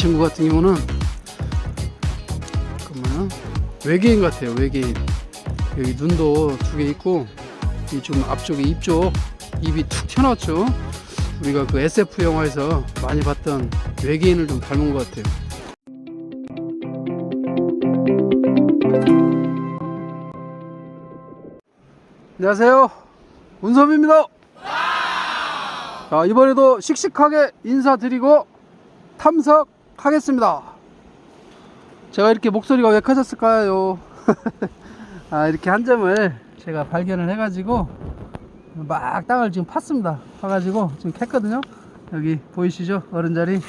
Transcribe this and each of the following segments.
친구 같은 경우는 잠깐만요. 외계인 같아요. 외계인. 여기 눈도 두 개 있고 이 좀 앞쪽에 입 쪽 입이 툭 튀어나왔죠. 우리가 그 SF 영화에서 많이 봤던 외계인을 좀 닮은 것 같아요. 안녕하세요. 운섭입니다. 자, 이번에도 씩씩하게 인사드리고 탐석 하겠습니다. 제가 이렇게 목소리가 왜 커졌을까요? 아, 이렇게 한 점을 제가 발견을 해 가지고 막 땅을 지금 팠습니다. 파가지고 지금 캤거든요. 여기 보이시죠? 어른 자리.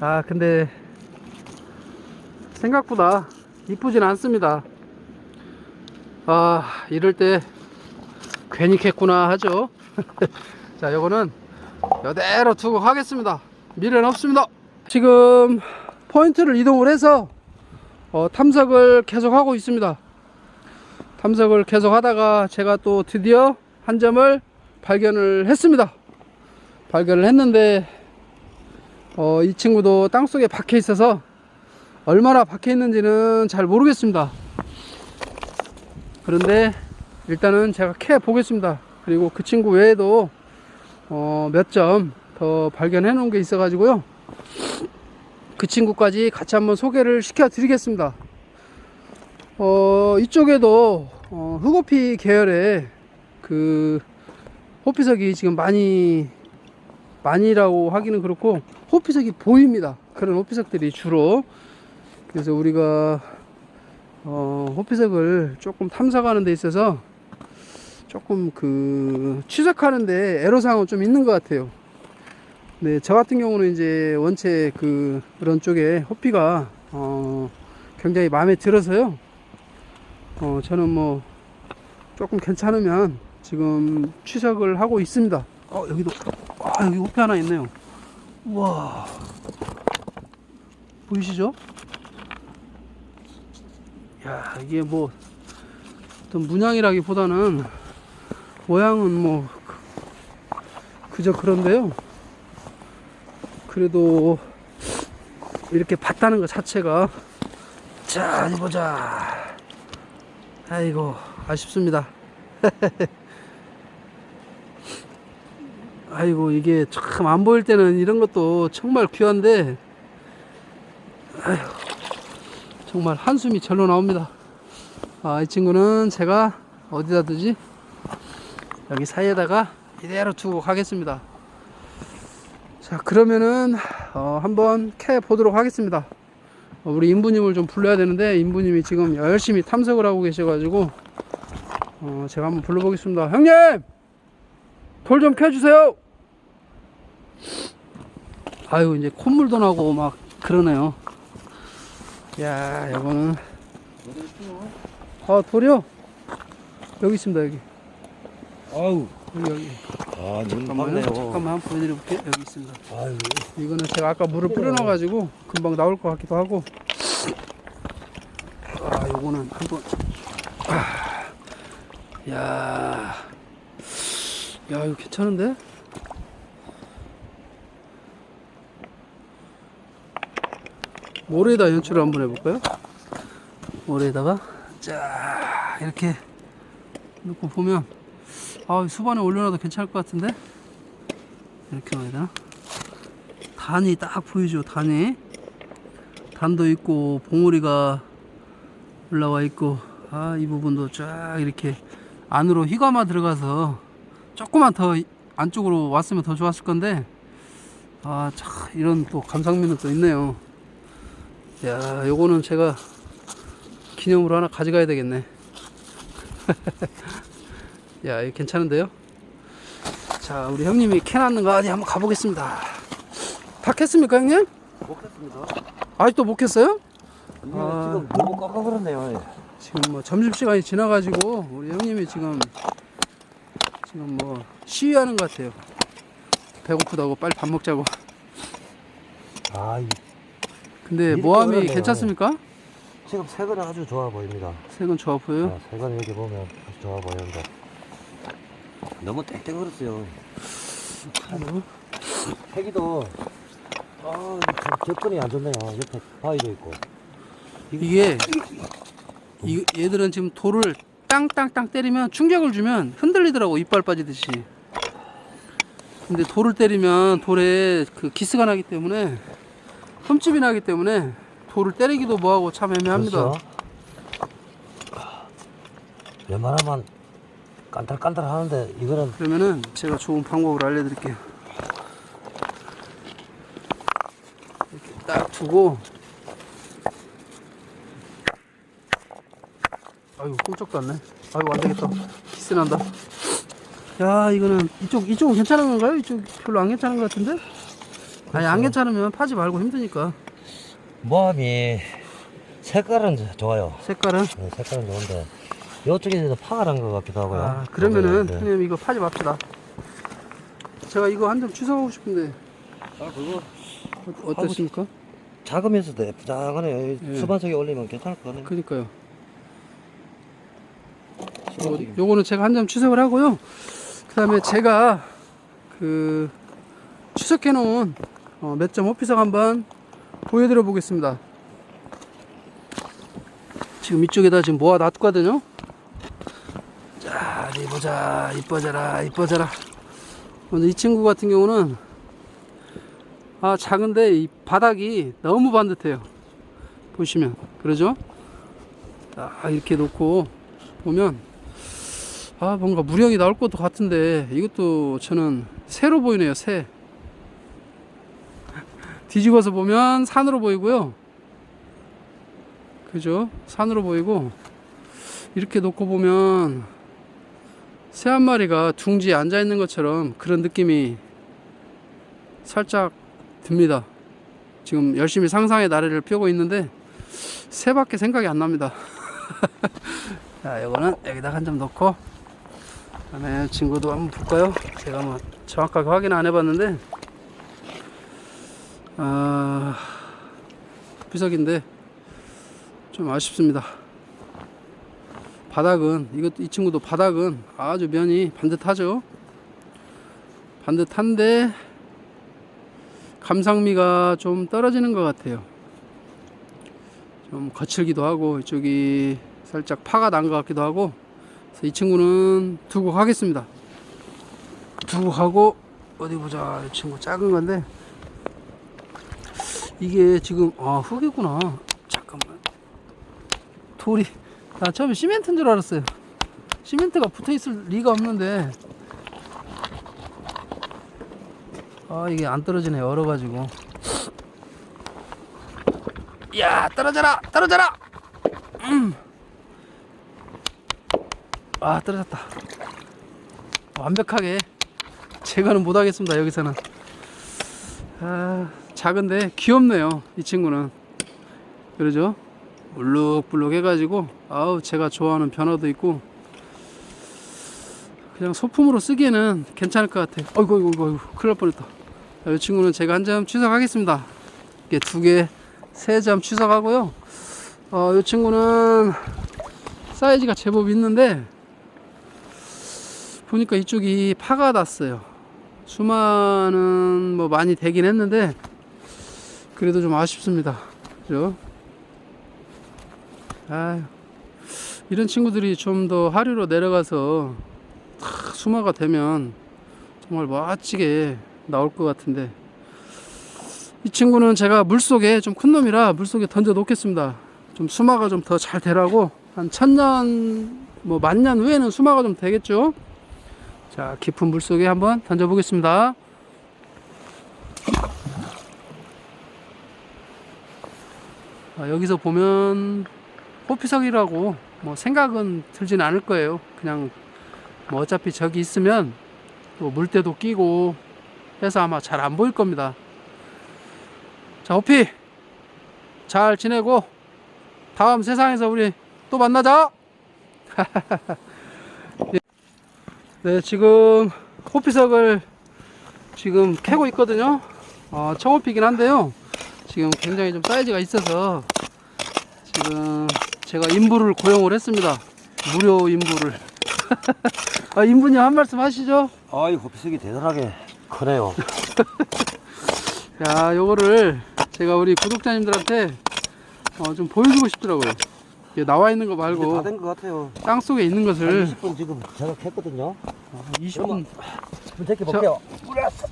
아, 근데 생각보다 이쁘진 않습니다. 아, 이럴 때 괜히 캤구나 하죠. 자, 요거는 이대로 두고 가겠습니다. 미련 없습니다. 지금 포인트를 이동을 해서 어, 탐색을 계속 하고 있습니다. 탐색을 계속 하다가 제가 또 드디어 한 점을 발견을 했습니다. 발견을 했는데 어, 이 친구도 땅 속에 박혀 있어서 얼마나 박혀 있는지는 잘 모르겠습니다. 그런데 일단은 제가 캐 보겠습니다. 그리고 그 친구 외에도 어, 몇 점 더 발견해 놓은 게 있어 가지고요. 그 친구까지 같이 한번 소개를 시켜 드리겠습니다. 어, 이쪽에도 어, 흑호피 계열의 그 호피석이 지금 많이 많이라고 하기는 그렇고 호피석이 보입니다. 그런 호피석들이 주로 그래서 우리가 어, 호피석을 조금 탐색하는 데 있어서 조금 그 추적하는데 애로사항은 좀 있는 것 같아요. 네, 저 같은 경우는 이제 원체 그 그런 쪽에 호피가 어, 굉장히 마음에 들어서요. 어, 저는 뭐 조금 괜찮으면 지금 추적을 하고 있습니다. 어, 여기도 아, 여기 호피 하나 있네요. 우와. 보이시죠? 야, 이게 뭐 어떤 문양이라기보다는 모양은 뭐 그- 그저 그런데요. 그래도 이렇게 봤다는 것 자체가 자 어디 보자. 아이고 아쉽습니다. 아이고 이게 참 안 보일 때는 이런 것도 정말 귀한데 아휴 정말 한숨이 절로 나옵니다. 아, 이 친구는 제가 어디다 두지? 여기 사이에다가 이대로 두고 가겠습니다. 자, 그러면은 어, 한번 캐 보도록 하겠습니다. 어, 우리 인부님을 좀 불러야 되는데 인부님이 지금 열심히 탐색을 하고 계셔가지고 어, 제가 한번 불러보겠습니다. 형님, 돌 좀 캐주세요. 아유 이제 콧물도 나고 막 그러네요. 야, 이거는 아 돌이요? 여기 있습니다 여기. 아우, 여기 여기. 아, 눈 잠깐만요. 잠깐만 보여드려볼게요. 여기 있습니다. 아유, 이거는 제가 아까 물을 뿌려놔가지고 금방 나올 것 같기도 하고. 아, 요거는 한번. 아, 야, 야, 이거 괜찮은데? 모래에다 연출을 한번 해볼까요? 모래에다가 자 이렇게 놓고 보면 아 수반에 올려놔도 괜찮을 것 같은데? 이렇게 놔야 되나? 단이 딱 보이죠 단이? 단도 있고 봉우리가 올라와 있고 아 이 부분도 쫙 이렇게 안으로 휘감아 들어가서 조금만 더 안쪽으로 왔으면 더 좋았을 건데 아 참 이런 또 감상미는 또 있네요. 야 요거는 제가 기념으로 하나 가져가야 되겠네 야 이거 괜찮은데요 자 우리 형님이 캐놨는 거 어디 한번 가보겠습니다 다 캤습니까 형님? 먹겠습니다. 아직도 못 캤어요? 이게 아. 지금 너무 꽉꽉 그렇네요. 지금 뭐 점심시간이 지나가지고 우리 형님이 지금 지금 뭐 시위하는 것 같아요 배고프다고 빨리 밥 먹자고 아, 이- 근데 모함이. 괜찮습니까? 지금 색은 아주 좋아 보입니다. 색은 좋아 보여요? 아, 색은 이렇게 보면 아주 좋아 보이는데. 너무 땡땡. 그래요? 색이도 아, 참 접근이 안 좋네요. 옆에 바위도 있고. 이게 이, 얘들은 지금 돌을 땅땅땅 때리면 충격을 주면 흔들리더라고 이빨 빠지듯이 근데 돌을 때리면 돌에 그 기스가 나기 때문에 흠집이 나기 때문에 돌을 때리기도 뭐하고 참 애매합니다 그렇죠? 웬만하면 깐달깐달 하는데 이거는 그러면은 제가 좋은 방법을 알려드릴게요. 이렇게 딱 두고. 아이고 꼼짝도 않네 아이고 안되겠다. 기스 난다. 야 이거는 이쪽 이쪽은 괜찮은 건가요? 이쪽 별로 안 괜찮은 것 같은데? 아니 안 괜찮으면 파지 말고 힘드니까. 모함이 색깔은 좋아요. 색깔은? 네, 색깔은 좋은데 이쪽에서 파가 난것 같기도 하고요. 아 그러면은 네. 형님 이거 파지 맙시다 제가 이거 한 점 취소하고 싶은데 아 그거 어, 어떻습니까? 작으면서도 예쁘장하네요. 예. 수반 속에 올리면 괜찮을 것 같네요. 그니까요 수반 요, 속에. 요거는 제가 한 점 취소를 하고요. 그 다음에 제가 그 추석해 놓은 어, 몇 점 호피석 한번 보여드려 보겠습니다. 지금 이쪽에다 지금 모아 놨거든요. 자, 어디 보자. 이뻐져라, 이뻐져라. 먼저 이 친구 같은 경우는 아, 작은데 이 바닥이 너무 반듯해요. 보시면. 그러죠? 아, 이렇게 놓고 보면 아 뭔가 무령이 나올 것도 같은데 이것도 저는 새로 보이네요 새 뒤집어서 보면 산으로 보이고요 그죠 산으로 보이고 이렇게 놓고 보면 새 한 마리가 둥지에 앉아 있는 것처럼 그런 느낌이 살짝 듭니다 지금 열심히 상상의 나래를 펴고 있는데 새밖에 생각이 안 납니다 자, 이거는 여기다 한점 넣고 그다음에 친구도 한번 볼까요? 제가 뭐 정확하게 확인 안 해봤는데 아 비석인데 좀 아쉽습니다. 바닥은 이것도 이 친구도 바닥은 아주 면이 반듯하죠. 반듯한데 감상미가 좀 떨어지는 것 같아요. 좀 거칠기도 하고 이쪽이 살짝 파가 난 것 같기도 하고 이 친구는 두고 가겠습니다 두고 가고 어디 보자 이 친구 작은 건데 이게 지금 아 흙이구나 잠깐만 돌이 나 처음에 시멘트인 줄 알았어요. 시멘트가 붙어 있을 리가 없는데. 아 이게 안 떨어지네 얼어가지고. 야 떨어져라 떨어져라! 아 떨어졌다. 완벽하게. 제거는 못하겠습니다 여기서는. 아 작은데 귀엽네요 이 친구는. 그러죠 물룩불룩 해가지고 아우 제가 좋아하는 변화도 있고 그냥 소품으로 쓰기에는 괜찮을 것 같아요 어이구 어이구 어이구 큰일 날 뻔했다 자, 이 친구는 제가 한 점 취소하겠습니다 이게 두개 세 점 취소하고요 어, 이 친구는 사이즈가 제법 있는데 보니까 이쪽이 파가 났어요. 수만은 뭐 많이 되긴 했는데 그래도 좀 아쉽습니다. 그죠? 아 이런 친구들이 좀 더 하류로 내려가서 탁 수마가 되면 정말 멋지게 나올 것 같은데 이 친구는 제가 물속에 좀 큰 놈이라 물속에 던져 놓겠습니다. 좀 수마가 좀 더 잘 되라고 한 천년 뭐 만년 후에는 수마가 좀 되겠죠. 자, 깊은 물 속에 한번 던져 보겠습니다. 아, 여기서 보면 호피석이라고 뭐 생각은 들진 않을 거예요. 그냥 뭐 어차피 저기 있으면 또 물때도 끼고 해서 아마 잘 안 보일 겁니다. 자, 호피 잘 지내고 다음 세상에서 우리 또 만나자. 네, 지금 호피석을 지금 캐고 있거든요. 어, 청호피긴 한데요. 지금 굉장히 좀 사이즈가 있어서 지금 제가 인부를 고용을 했습니다. 무료 인부를. 아, 인부님 한 말씀 하시죠? 아이 호피석이 대단하게 크네요. 자, 요거를 제가 우리 구독자님들한테 어, 좀 보여주고 싶더라고요. 이게 나와 있는 거 말고 다된 것 같아요. 땅 속에 있는 한 것을 20분 지금 제가 캤거든요. 20분. 한번 제껴 볼게요.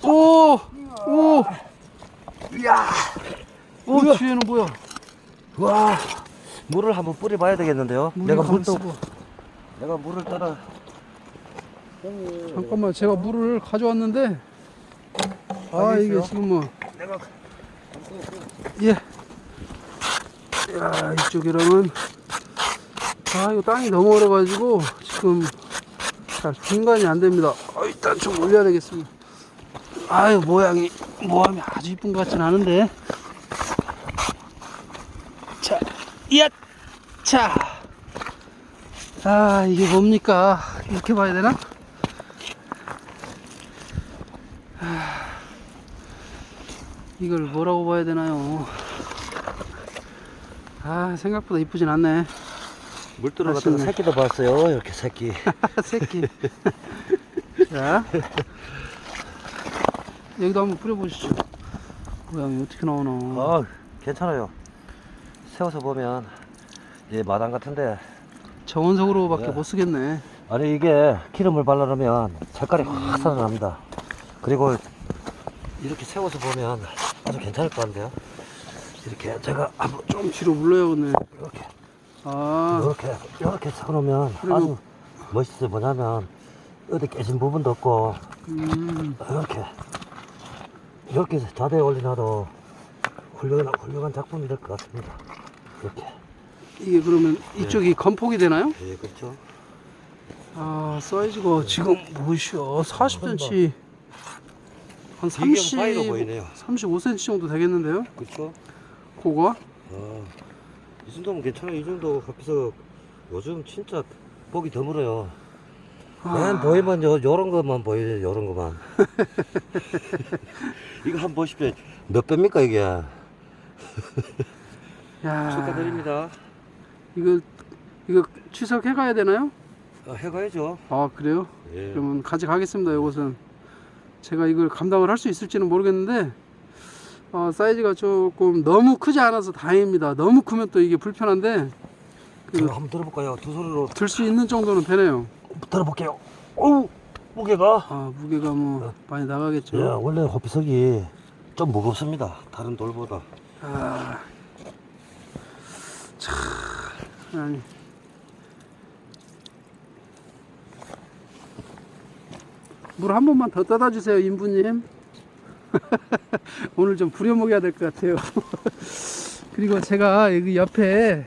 오! 오! 이야! 오, 뒤에는 뭐야? 와, 물을 한번 뿌려봐야 되겠는데요. 내가 물도. 내가 물을 따라. 잠깐만, 제가 물을 가져왔는데, 아, 알겠어요. 이게 지금 뭐, 내가 예. 야, 이쪽이랑은, 아, 이거 땅이 너무 얼어가지고, 지금, 잘 중간이 안 됩니다. 어, 일단 좀 올려야 되겠습니다. 아유, 모양이, 모양이 아주 이쁜 것 같진 않은데. 자, 야! 자! 아, 이게 뭡니까? 이렇게 봐야 되나? 이걸 뭐라고 봐야 되나요? 아 생각보다 이쁘진 않네 물 들어갔다가 아쉽네. 새끼도 봤어요. 이렇게 새끼. 새끼 자 여기도 한번 뿌려보시죠 모양이 어떻게 나오나 아, 괜찮아요. 세워서 보면 이 마당 같은데 정원석으로밖에 네. 못 쓰겠네 아니 이게 기름을 발라놓으면 색깔이 확 살아납니다. 그리고 이렇게 세워서 보면 아주 괜찮을 것 같은데요. 이렇게 제가 한번 좀 뒤로 물러야겠네 이렇게 아 이렇게 이렇게 세워놓으면 그리고- 아주 멋있어요. 뭐냐면 어디 깨진 부분도 없고 음, 이렇게 이렇게 자대에 올려놔도 훌륭한 훌륭한 작품이 될 것 같습니다. 이렇게. 이게 그러면 이쪽이 건폭이 되나요? 예, 그렇죠. 아 사이즈가 지금 뭐시여 40cm 한 30, 파이로 보이네요. 35cm 정도 되겠는데요? 그렇죠. 그거? 아, 이 정도면 괜찮아요. 이 정도 합해서 요즘 진짜 보기 드물어요. 아. 맨 보이면 요, 요런 것만 보여요. 요런 것만. 이거 한번 보십시오. 몇 배입니까 이게? 야, 축하드립니다. 이거 이거 취석해 가야 되나요? 아, 해가야죠. 아 그래요? 예. 그러면 가져가겠습니다. 이것은 제가 이걸 감당을 할 수 있을지는 모르겠는데 어, 사이즈가 조금 너무 크지 않아서 다행입니다. 너무 크면 또 이게 불편한데 그, 한번 들어볼까요? 두 손으로 들 수 있는 정도는 되네요. 들어볼게요. 어우, 무게가. 아 무게가 뭐 많이 나가겠죠. 예, 원래 호피석이 좀 무겁습니다. 다른 돌보다. 아, 참, 아니. 물 한 번만 더 떠다 주세요, 인부님. 오늘 좀 부려먹여야 될 것 같아요. 그리고 제가 여기 옆에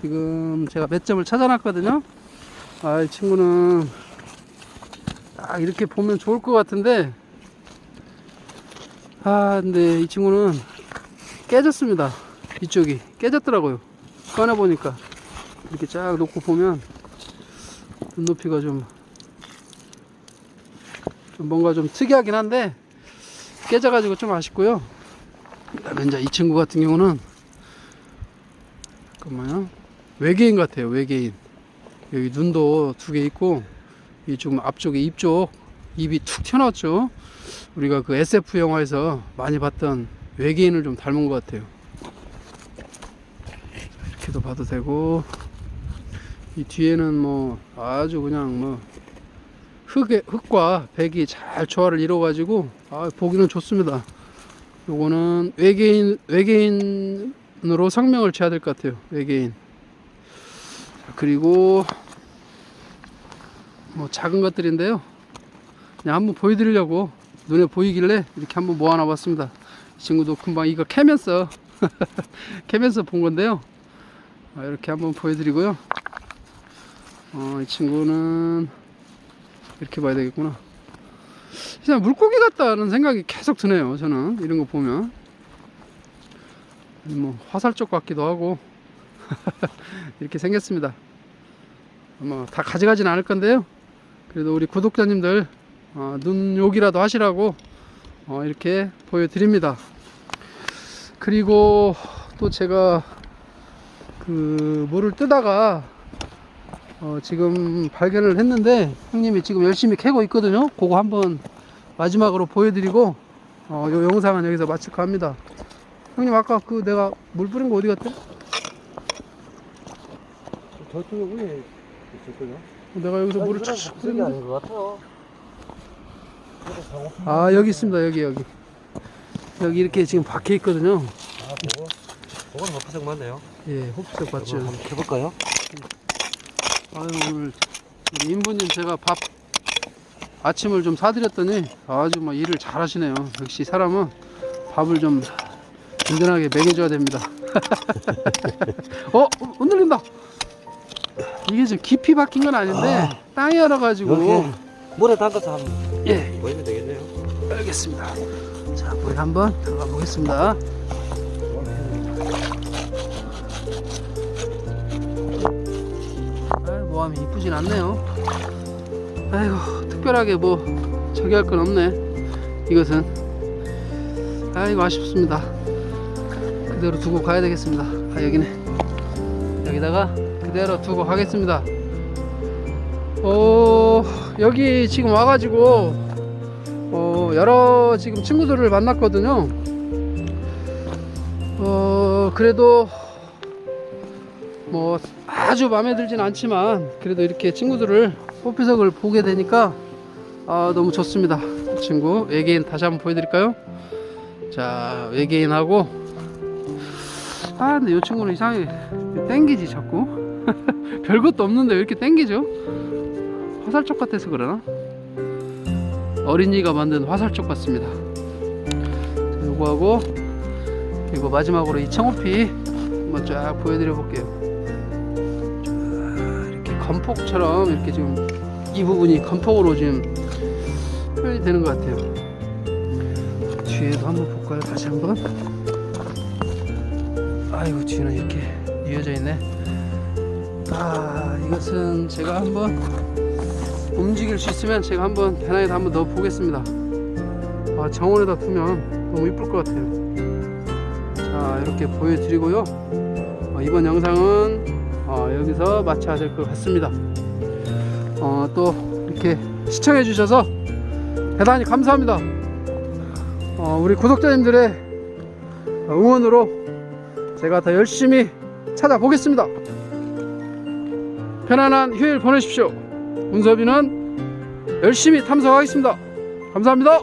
지금 제가 몇 점을 찾아놨거든요. 아, 이 친구는 딱 이렇게 보면 좋을 것 같은데, 아, 근데 이 친구는 깨졌습니다. 이쪽이 깨졌더라고요. 꺼내 보니까 이렇게 쫙 놓고 보면 눈높이가 좀, 좀 뭔가 좀 특이하긴 한데 깨져가지고 좀 아쉽고요. 그다음에 이제 이 친구 같은 경우는 잠깐만요. 외계인 같아요. 외계인. 여기 눈도 두 개 있고 이 지금 앞쪽에 입 쪽 입이 툭 튀어나왔죠. 우리가 그 SF 영화에서 많이 봤던 외계인을 좀 닮은 것 같아요. 이렇게도 봐도 되고 이 뒤에는 뭐 아주 그냥 뭐 흙에 흙과 백이 잘 조화를 이루어 가지고 아 보기는 좋습니다. 요거는 외계인 외계인으로 성명을 지어야 될 것 같아요. 외계인. 자, 그리고 뭐 작은 것들인데요. 그냥 한번 보여드리려고 눈에 보이길래 이렇게 한번 모아놔 봤습니다. 이 친구도 금방 이거 캐면서 캐면서 본 건데요. 아, 이렇게 한번 보여드리고요. 어, 이 친구는 이렇게 봐야 되겠구나. 진짜 물고기 같다는 생각이 계속 드네요. 저는 이런 거 보면 뭐 화살쪽 같기도 하고 이렇게 생겼습니다. 아마 다 가져가진 않을 건데요. 그래도 우리 구독자님들 어, 눈욕이라도 하시라고 어, 이렇게 보여드립니다. 그리고 또 제가 그 물을 뜨다가 어, 지금 발견을 했는데 형님이 지금 열심히 캐고 있거든요. 그거 한번 마지막으로 보여드리고 어, 요 영상은 여기서 마칠까 합니다. 형님 아까 그 내가 물 뿌린 거 어디 갔대? 저쪽에 위에 있을걸요? 내가 여기서 물을 촥 그게 뿌렸는데 아닌 것 같아요. 아 여기 있습니다 여기 여기 여기 이렇게 지금 박혀 있거든요 아, 그거? 그건 허파색 맞네요. 예 호프색 맞죠 한번 켜볼까요? 아유 오늘 우리 인부님 제가 밥 아침을 좀 사드렸더니 아주 막 일을 잘 하시네요. 역시 사람은 밥을 좀 든든하게 먹여줘야 됩니다. 어 흔들린다. 이게 지금 깊이 박힌 건 아닌데 땅이 얼어가지고. 물에 담가서 한번 예. 보이면 되겠네요. 알겠습니다. 자 물에 한번 들어가 보겠습니다 모함이 이쁘진 않네요. 아이고 특별하게 뭐 저기 할 건 없네 이것은. 아이고 아쉽습니다. 그대로 두고 가야 되겠습니다. 아 여기네. 여기다가 그대로 두고 가겠습니다. 어 여기 지금 와가지고 어 여러 지금 친구들을 만났거든요. 어 그래도 뭐 아주 마음에 들진 않지만 그래도 이렇게 친구들을 뽀피석을 보게 되니까 아 너무 좋습니다. 이 친구 외계인 다시 한번 보여드릴까요? 자 외계인하고. 아 근데 이 친구는 이상하게 땡기지 자꾸. 별것도 없는데 왜 이렇게 땡기죠? 화살촉 같아서 그러나? 어린이가 만든 화살촉 같습니다. 자, 요거 하고 그리고 마지막으로 이 청어피 한번 쫙 보여드려 볼게요 건폭처럼 이렇게 지금 이 부분이 건폭으로 지금 표현이 되는 것 같아요. 뒤에도 한번 볼까요? 다시 한번. 아이고 뒤는 이렇게 이어져 있네. 아 이것은 제가 한번 움직일 수 있으면 제가 한번 배낭에다 한번 넣어 보겠습니다. 아 정원에다 두면 너무 이쁠 것 같아요. 자 이렇게 보여드리고요. 어, 이번 영상은 어, 여기서 마쳐야 될 것 같습니다. 어, 또 이렇게 시청해 주셔서 대단히 감사합니다. 어, 우리 구독자님들의 응원으로 제가 더 열심히 찾아보겠습니다. 편안한 휴일 보내십시오. 운서비는 열심히 탐색하겠습니다. 감사합니다.